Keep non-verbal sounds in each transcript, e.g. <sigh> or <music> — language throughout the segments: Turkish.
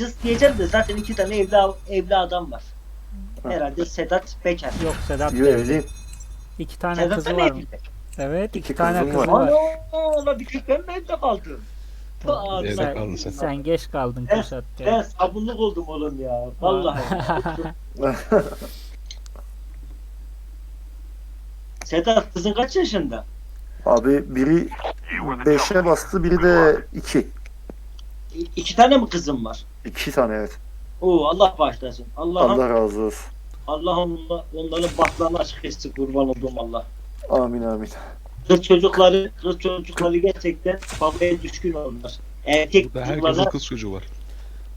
cız diyeceğim de zaten iki tane evli, evli adam var. Herhalde Sedat Peker. Yok Sedat Yo evliyim. İki tane Sedat kızı var. evli. Evet iki, İki tane kızım kızı var. var. Ana bir tek ben mi evde kaldım? Ağzına- Evde kaldın sen. Sen geç kaldın Ben- Kürşat Ben sabunluk oldum oğlum ya. Vallahi. <laughs> Sedat kızın kaç yaşında? Abi biri 5'e bastı biri de 2. İki tane mi kızın var? 2 tane evet. Oo Allah bağışlasın. Allah'ım Allah razı olsun. Allah onla- onların bahtlarını açık etsin kurban olduğum Allah. Amin amin. Kız çocukları, kız çocukları gerçekten babaya düşkün olurlar. Erkek Burada herkesin çocuklara kız çocuğu var.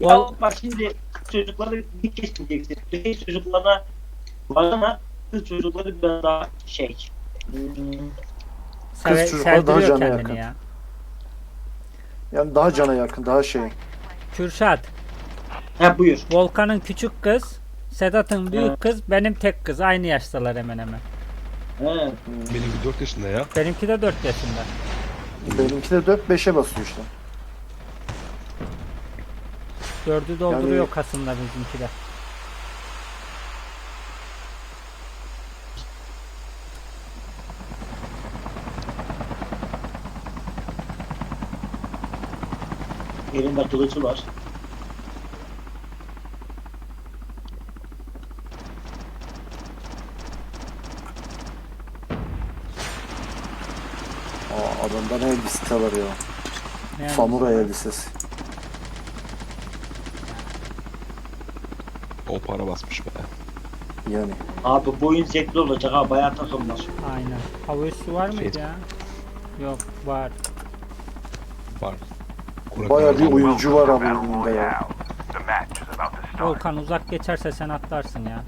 ya bak şimdi kız çocukları bir geçmeyeceksin. Erkek çocuklarına bana kız çocukları biraz daha şey. hmm, Seve, çocuklar daha sevdiriyor kendini yakın. ya. Yani daha cana yakın, daha şey. Kürşat, Ha buyur. Volkan'ın küçük kız, Sedat'ın büyük Evet. kız, benim tek kız. Aynı yaştalar hemen hemen. He. Benim 4 yaşında ya. Benimki de 4 yaşında. Benimki de 4 5'e basıyor işte. Dördü dolduruyor Yani- Kasım'da bizimki de. Elinde kılıcı var. Aa, adamda ne elbise var ya. Ne yani? Samuray elbisesi. O para basmış be. Yani. Abi bu oyun zevkli olacak ha bayağı takım var. Aynen. Hava üssü var mıydı Şey- ya? Yok. Var. Baya bir oyuncu var oyununda ya. Volkan uzak geçerse sen atlarsın ya.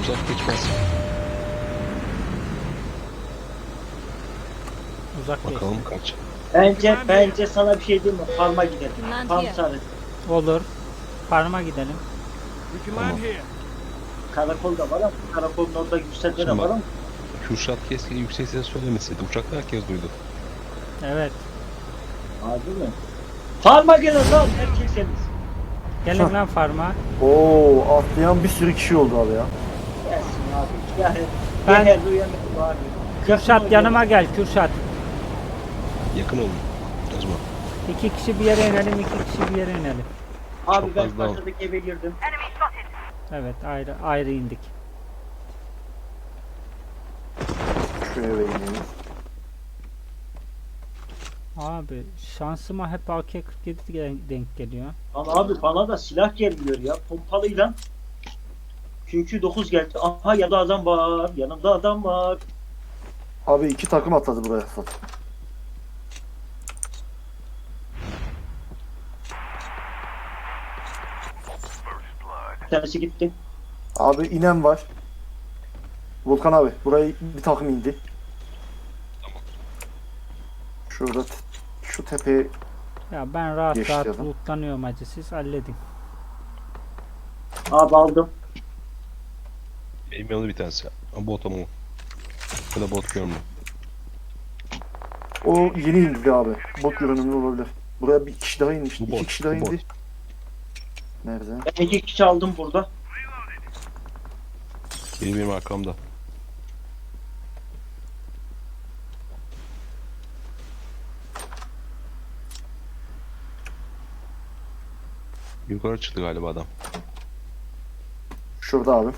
Uzak geçmez. Uzak. Bakalım kaç. Bence bence sana bir şey diyeyim mi? Farma gidelim. Farm sarı. Olur. Farma gidelim. Tamam. Karakolda var ama karakolun orada yükseltme de Şimdi var ama. Kürşat keşke yüksek ses söylemeseydi. Uçakta herkes duydu. Evet. Harbi mi? Farma gelin lan erkekseniz. Gelin lan farma. Oo atlayan bir sürü kişi oldu abi ya. Gelsin abi. Ya, Ben- ben... uyanık abi. Kürşat yanıma gel Kürşat. Yakın olun. Zaman. İki kişi bir yere inelim, iki kişi bir yere inelim. Abi Çok ben fazla başladık eve girdim. Evet ayrı ayrı indik. Şu eve ineyim. Abi şansıma hep AK-47 gel- denk geliyor. Lan abi bana da silah gelmiyor ya. Pompalıyla. Çünkü 9 geldi. Aha yanında adam var. Yanımda adam var. Abi iki takım atladı buraya. Bir tanesi gitti. Abi inen var. Volkan abi burayı bir takım indi. Şurada te- şu tepeye Ya ben rahat Geçti rahat adam. lootlanıyorum acı siz halledin. Abi aldım. Benim yanımda bir tanesi. Ama bot ama o. Ya da bot görmüyor. o yeni indi abi. Bot görünümlü olabilir. Buraya bir kişi daha inmiş. Bu İki bot, kişi daha bu bot. Nerede? Ben iki kişi aldım burada. Benim benim arkamda. Yukarı çıktı galiba adam. Şurada abi.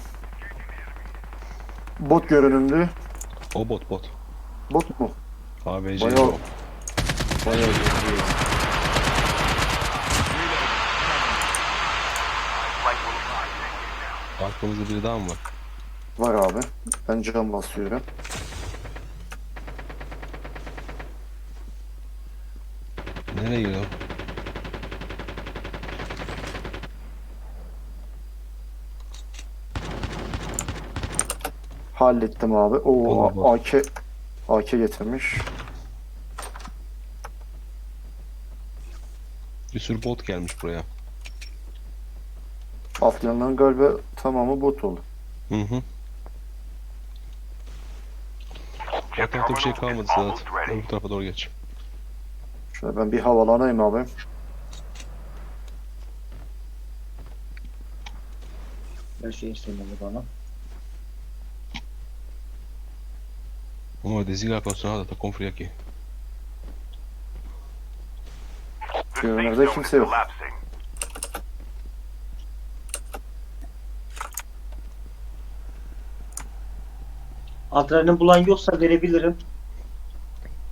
Bot görünümlü. O bot bot. Bot mu? ABC Bayağı-. Bayağı iyi. Flight will arrive in eight now. Arkamızda biri daha mı var? Var abi. Ben cam basıyorum. Nereye gidiyor? Hallettim abi. Oo Olur. AK AK getirmiş. Bir sürü bot gelmiş buraya. Atlayanların galiba tamamı bot oldu. Hı hı. Etrafta bir şey kalmadı almost ready. Öbür tarafa doğru geç. Şöyle ben bir havalanayım abi. Her şey istemeli bana. Uno desidera continuare da safe zone is kimse yok. Adrenalin bulan yoksa verebilirim.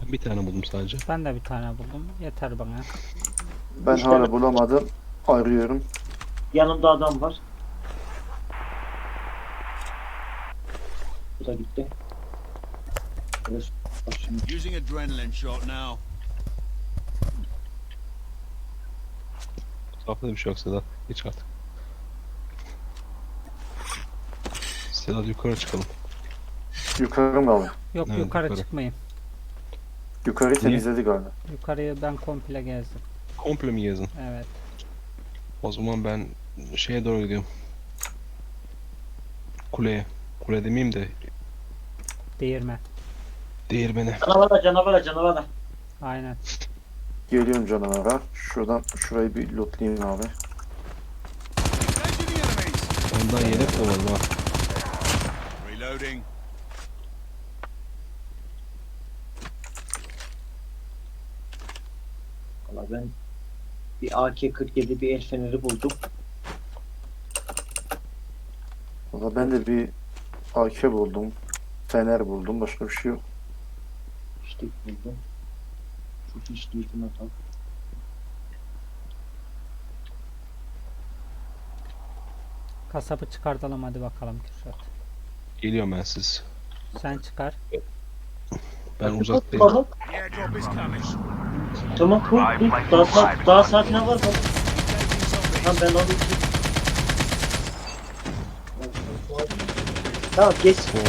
Ben bir tane buldum sadece. Ben de bir tane buldum. Yeter bana. Ben İşte- hala bulamadım. Arıyorum. Yanımda adam var. Bu da gitti. Evet, bak şimdi. Using adrenaline shot now. Etrafta da bir şey yok Sedat. Geç artık. Sedat yukarı çıkalım. Yukarı mı abi? Yok Evet, yukarı yukarı. çıkmayayım. Yukarı temizledi galiba. Yukarıyı ben komple gezdim. Komple mi gezdin? Evet. O zaman ben şeye doğru gidiyorum. Kuleye. Kule demeyeyim de Değirme. değirmene. Canavara canavara canavara. Aynen. Geliyorum canavara. Şuradan şurayı bir lootlayayım abi. Ondan yelek de var ha. Reloading. Ben bir AK-47 bir el feneri buldum. Valla ben de bir AK buldum. Fener buldum. Başka bir şey yok. İşte buldum. Şu duydum adam. Kasabı çıkartalım hadi bakalım Kürşat. Geliyorum ben siz. Sen çıkar. Ben uzaktayım. Tamam. The airdrop is coming. Tamam dur dur. Daha, saat, daha var bak. Engaging zombies. Tamam ben onu Tamam geç. Kule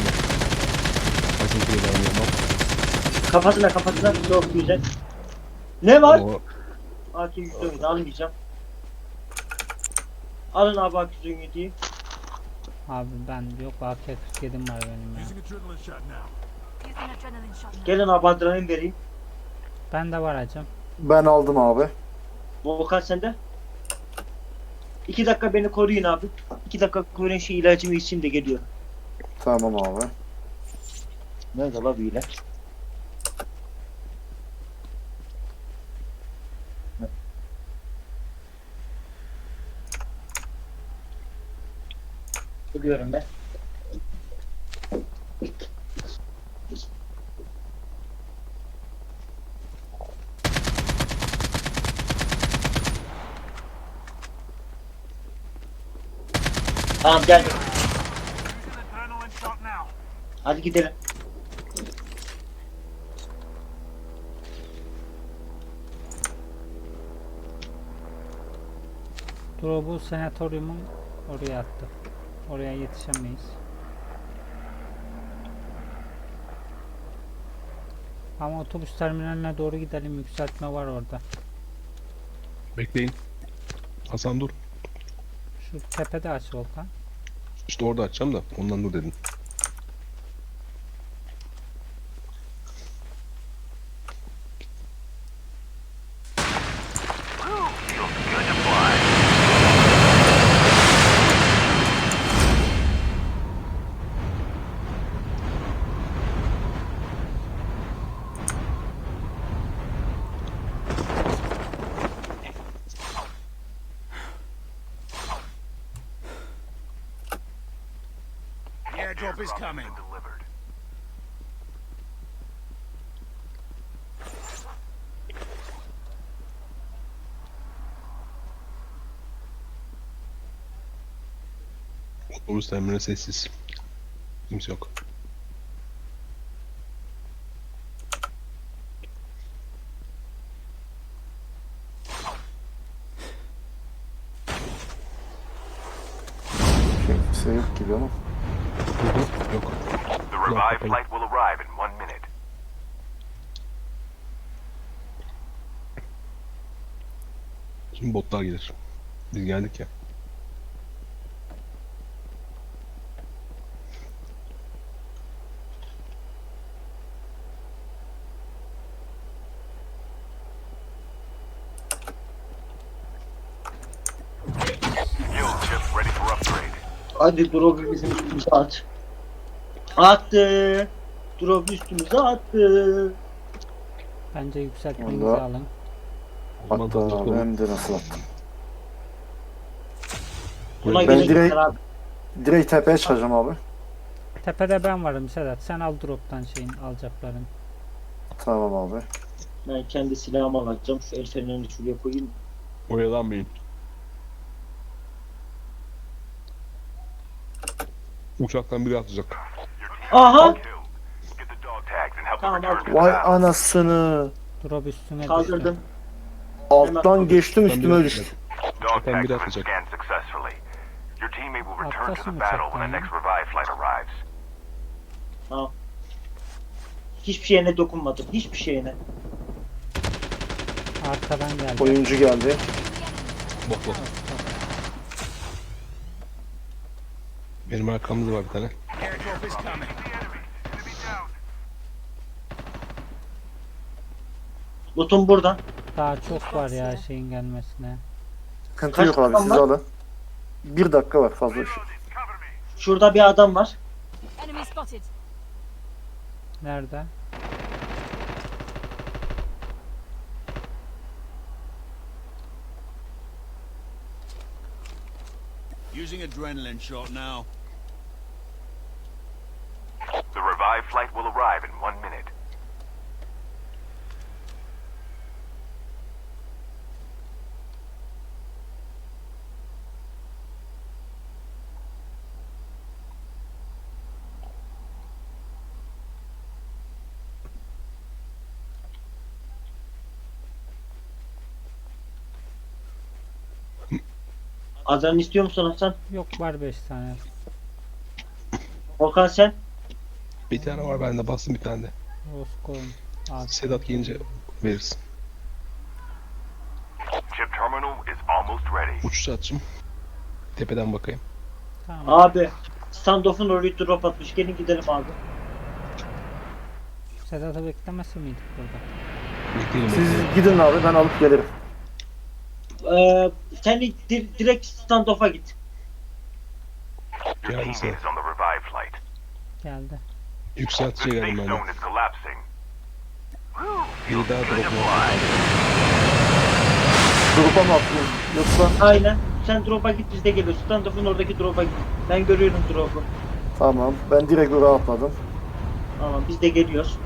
ben yapmam. Kafasına kafasına çok güzel. Ne var? O AK-117 almayacağım. Alın abi AK-117'yi. Abi ben yok AK-47'm var benim ya. Using adrenaline shot now. Using adrenaline shot now. Gelin abi adrenalin vereyim. Ben de var hacım. Ben aldım abi. Volkan sende. İki dakika beni koruyun abi. İki dakika koruyun şu ilacımı içeyim de geliyor. Tamam abi. Nerede la bu ilaç? Buluyorum ben. Tamam gel. Hadi gidelim. Drop'u senatoryumun oraya attı. Oraya yetişemeyiz. Ama otobüs terminaline doğru gidelim. Yükseltme var orada. bekleyin. Hasan dur. Şu tepede aç Volkan. İşte orada açacağım da ondan dur dedim. Good to fly. The airdrop is coming. Delivered. Otobüs terminali sessiz. Kimse yok. Kimse yok gibi ama. Yok. The revived flight will arrive in one minute. Şimdi botlar gelir. Biz geldik ya. Hadi drop bizim üstümüze at. Attı. Drop üstümüze attı. Bence yükseltmenizi Vallahi- alın. Hatta abi hem de nasıl attım. Buna Ben göre direkt- karar- Direkt tepeye çıkacağım abi. Tepede ben varım Sedat. Sen al drop'tan şeyin alacakların. Tamam abi. Ben kendi silahımı alacağım. Şu el fenerini şuraya koyayım. Oyalanmayın. Uçaktan biri atacak. Aha! Tamam, Vay anasını. Drop üstüne düştü. Kaldırdım. Alttan geçtim üstüme düştü. Uçaktan biri atacak. Your teammate will return to Atlasın the battle when uçaktan the ya. next revive flight arrives. Hiçbir şeyine dokunmadım. Hiçbir şeyine. Arkadan geldi. Oyuncu geldi. Bot bot. Benim arkamda da var bir tane. Lootum buradan. Daha çok var ya şeyin gelmesine. Sıkıntı Kaç yok abi siz var? alın. Bir dakika var fazla. şey. Şurada bir adam var. Enemy spotted. Nerede? Using adrenaline shot now. The revive flight will arrive in one minute. Adrenalin istiyor musun Hasan? Yok var 5 tane. Volkan sen? Bir tane var bende bastım bir tane de. Roscoe'un. Aa, Sedat gelince veririz. Chip terminal is almost ready. Uçuş atacağım. Tepeden bakayım. Tamam. Abi. Standoff'un orayı drop atmış. Gelin gidelim abi. Sedat'ı beklemesi miydik burada? Bekleyelim Siz gidin abi ben alıp gelirim. Ee, sen di- direkt standoff'a git. Your Yeah, teammate so- is on the revive flight. Geldi. Geldim ben. Biri daha drop Drop'a mı attın? Yoksa Aynen. Sen drop'a git biz de geliyoruz. Standoff'un oradaki drop'a git. Ben görüyorum drop'u. tamam ben direkt oraya atladım. Tamam biz de geliyoruz.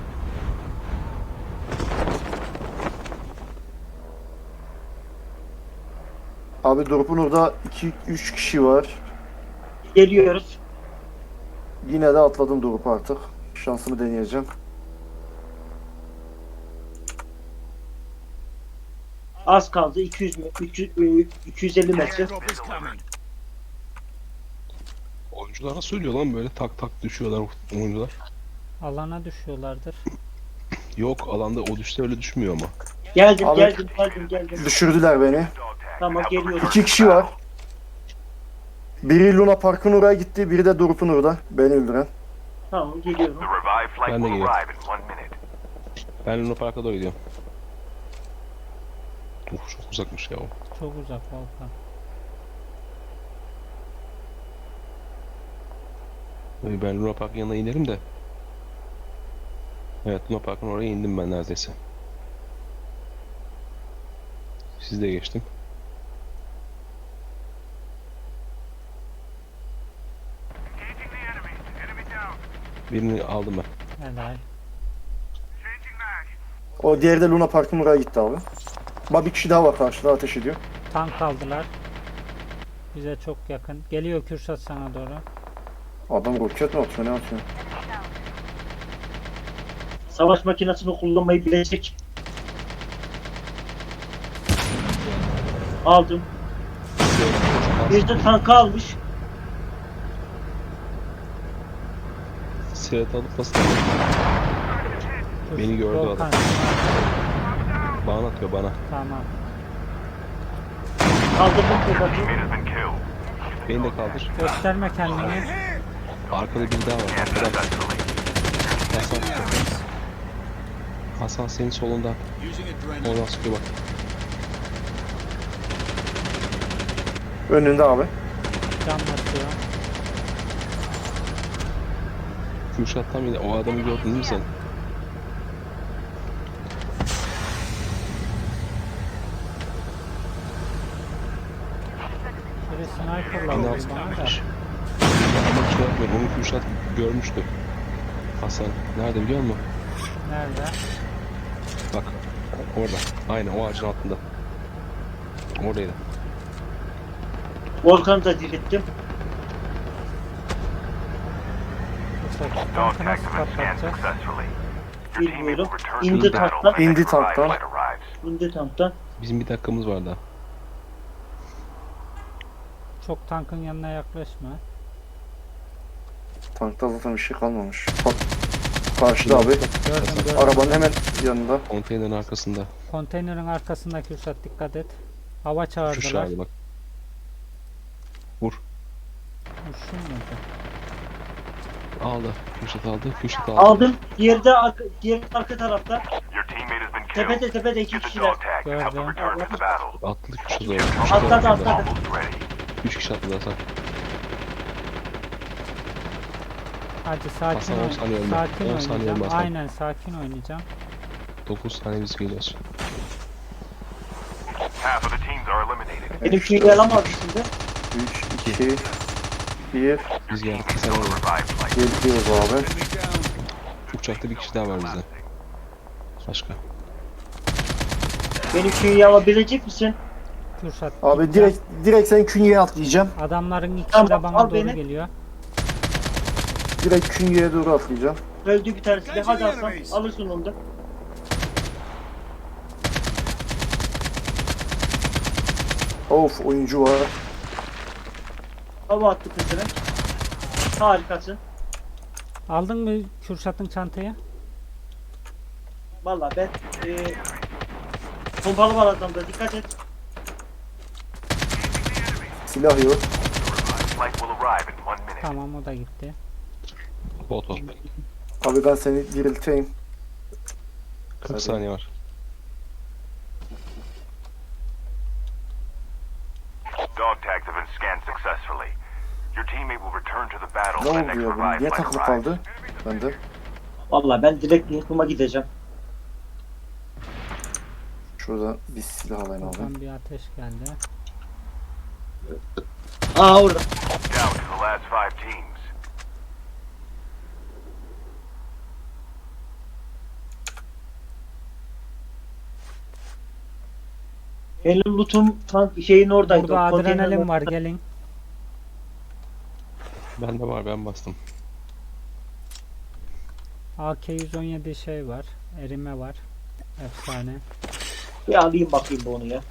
Abi drop'un orada 2-3 kişi var. Geliyoruz. Yine de atladım drop'u artık. Şansımı deneyeceğim. Az kaldı. 200 mü? 300, e, 250 metre. Coming. Oyunculara söylüyor lan böyle tak tak düşüyorlar oyuncular. Alana düşüyorlardır. Yok alanda o düşse öyle düşmüyor ama. Geldim Abi- geldim geldim geldim. Düşürdüler beni. Tamam, geliyorum. İki kişi var. Biri Luna Park'ın oraya gitti, biri de drop'un orada. Beni öldüren. Tamam geliyorum. The revive flight Ben de will geliyorum. arrive in one minute. Ben Luna Park'a doğru gidiyorum. Uf çok uzakmış ya o. Çok uzak Volkan. Ee, Ben Luna Park'ın yanına inerim de. Evet Luna Park'ın oraya indim ben neredeyse. Siz de geçtim. Engaging the enemy. Enemy down. Birini aldım ben. Helal. O diğeri de Luna Park'ın oraya gitti abi. Bak bir kişi daha var karşıda ateş ediyor. Tank aldılar. Bize çok yakın. Geliyor Kürşat sana doğru. Adam roket mi atıyor ne atıyor? Savaş makinesini kullanmayı bilecek. Aldım. Bir de tankı almış. Seyahat alıp nasıl Beni gördü Volkan, adam. Bana atıyor bana. Tamam. Kaldırdım killed. Beni de kaldır. Gösterme kendini. Arkada bir daha var. Arkadan. Hasan. Hasan senin solunda. Oradan sıkıyor bak. Önünde abi. Can basıyor. Kürşat tam yine o adamı gördün değil mi sen? Sniper'la vurdu bana da. Ama şey. Onu Kürşat görmüştü. Hasan. Nerede biliyor musun? Nerede? Bak. Orada. Aynen o ağacın altında. Oradaydı. Volkan'ı da dirilttim. Nasıl patlatacağız? Bilmiyorum. İndi tanktan. İndi tanktan. İndi tanktan. Bizim bir dakikamız var daha. Çok tankın yanına yaklaşma. Tankta zaten bir şey kalmamış. Bak. Karşıda abi. Gördüm gördüm. Arabanın hemen yanında. Konteynerin arkasında. Konteynerin arkasında Kürşat dikkat et. Hava Şu çağırdılar. şahidi bak. Vur. Uçsun muydu? Aldı. Kürşat aldı. Kürşat aldı. Aldım. Diğeri de arka, diğeri de arka tarafta. Tepede tepede iki kişiler. Gördüm. Atladı Kürşat. Kürşat Atladı, atladı. 3 kişi atladı Hasan. Hadi sakin Hasan, ol. saniye. Sakin On saniye oynayacağım. önde Hasan. Aynen sakin oynayacağım. 9 saniye biz geliyoruz. Half of the teams are eliminated. Benim şeyi alamadı şimdi. 3, 2, 1. Biz geldik. Sen flight. Geliyoruz abi. Down. Uçakta bir kişi daha var bizde. Başka. Benim şeyi alabilecek misin? Kürşat. Abi direkt direkt sen künyeye atlayacağım. Adamların ikisi Tamam, de bana al doğru beni. geliyor. Direkt künyeye doğru atlayacağım. Öldü bir tanesi de. Hadi Hasan. Alırsın onu da. Of oyuncu var. Hava attı peşine. Harikasın. Aldın mı Kürşat'ın çantayı? Valla ben e, pompalı var adamda. Dikkat et. Silah yok. Tamam o da gitti. Bot o. Abi ben seni dirilteyim. 40 Tabii. saniye var. Dog tags have been scanned successfully. Your teammate will return to the battle Ne oldu ya bu? Niye takılı kaldı? Bende. Valla ben direkt Nurkum'a gideceğim. Şurada bir silah alayım abi. Bir ateş geldi. Aa orada. Down to the last five teams. Benim lootum tank şeyin oradaydı. Burada o konteynerin adrenalin var orada. gelin. Bende var ben bastım. AK-117 şey var. Erime var. Efsane. Bir alayım bakayım bu onu ya.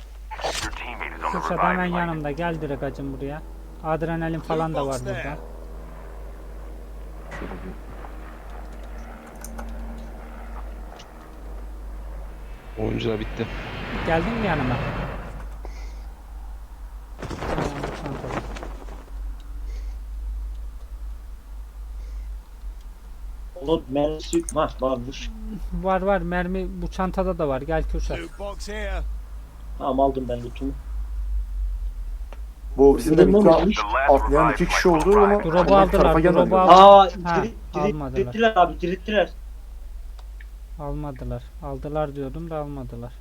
Revive hemen yanımda. Gel direkt acım buraya. Adrenalin falan da var burada. Oyuncular bitti. Geldin mi yanıma? Tamam, bu çantada. Onun mermisi var varmış. Var var mermi bu çantada da var. Gel Kürşat. Tamam aldım ben lootumu. Bu bizim de. The last atlayan iki kişi oldu ama. Drop'u onlar tarafa aldılar, gelmedi. drop'u aldılar. Aa Ha, dirit, dirit, almadılar. dirittiler abi dirittiler. Almadılar. Aldılar diyordum da almadılar.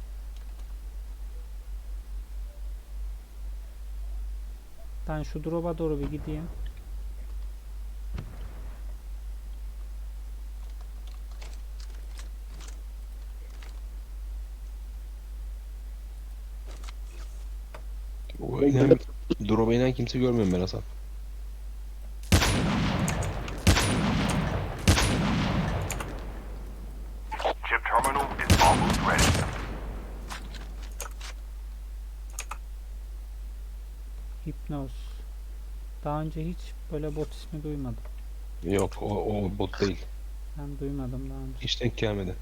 Ben şu drop'a doğru bir gideyim. O inen, drop'a inen kimse görmüyorum ben Hasan. Chip terminal is almost ready. Hipnoz. Daha önce hiç böyle bot ismi duymadım. Yok o, o bot değil. Ben duymadım daha önce. Hiç denk gelmedi.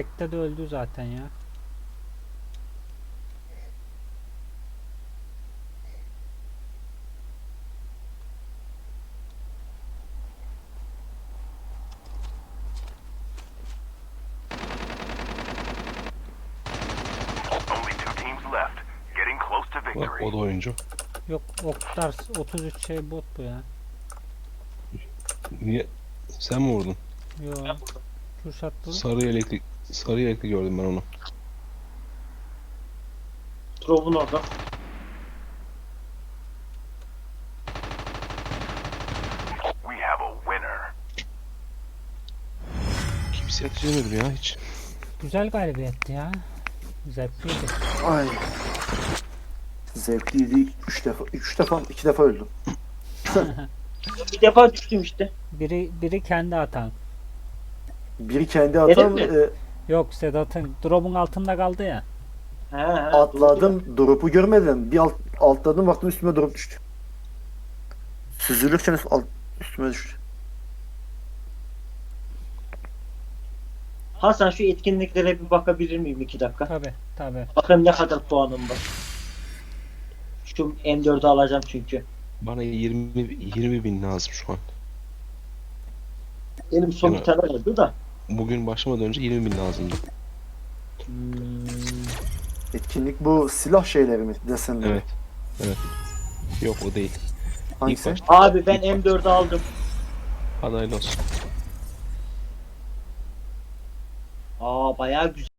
Tekte de öldü zaten ya. O da oyuncu. Yok Oktar 33 şey bot bu ya. Niye? Sen mi vurdun? Yok. Kürşat bu. Sarı elektrik sarı yelekli gördüm ben onu. Drop'un orada. We have a winner. Kimse yetişemedim ya hiç. Güzel galibiyetti ya. Zevkliydi. Ay. Zevkliydi. Üç defa, üç defa, iki defa öldüm. <laughs> Bir defa düştüm işte. Biri biri kendi atan. Biri kendi atam, mi? e, Yok Sedat'ın drop'un altında kaldı ya. He he. atladım, drop'u görmedim. Bir alt, altladım, baktım üstüme drop düştü. Alt, üstüme düştü. Hasan şu etkinliklere bir bakabilir miyim iki dakika? Tabi tabi. Bakın ne kadar puanım var. Şu M4'ü alacağım çünkü. Bana 20 20 bin lazım şu an. Benim son bir tane oldu da. Bugün başlamadan önce 20 bin lazımdı. Hmm, Etkinlik bu silah şeyleri mi? Desenleri. Evet. Evet. Yok o değil. Hangisi? İlk başta Abi ben M4'ü aldım. adaylı olsun. Aa bayağı güzel.